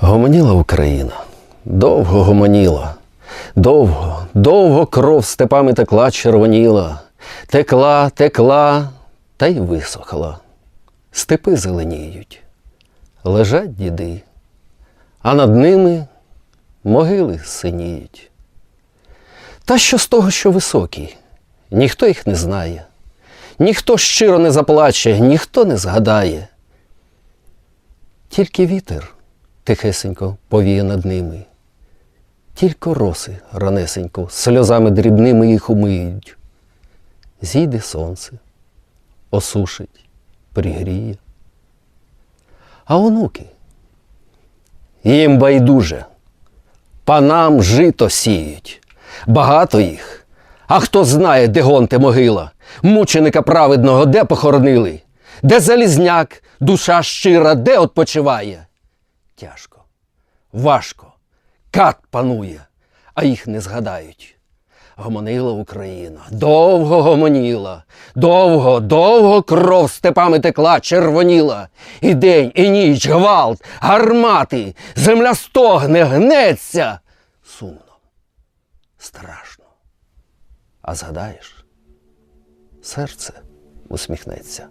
Гомоніла Україна, довго гомоніла, довго, довго кров степами текла червоніла, текла, текла та й висохла. Степи зеленіють, лежать діди, а над ними могили синіють. Та що з того, що високі, ніхто їх не знає, ніхто щиро не заплаче, ніхто не згадає. Тільки вітер тихесенько повіє над ними, тільки роси ранесенько сльозами дрібними їх умиють. Зійде сонце, осушить, пригріє. А онуки їм байдуже, панам жито сіють, багато їх. А хто знає, де гонте могила, мученика праведного де похоронили, де залізняк, душа щира, де odpoчиває? Тяжко, важко, кат панує, а їх не згадають. Гомонила Україна, довго гомоніла, довго, довго кров степами текла, червоніла. І день, і ніч, гвалт, гармати, земля стогне, гнеться. Сумно, страшно. А згадаєш, серце усміхнеться.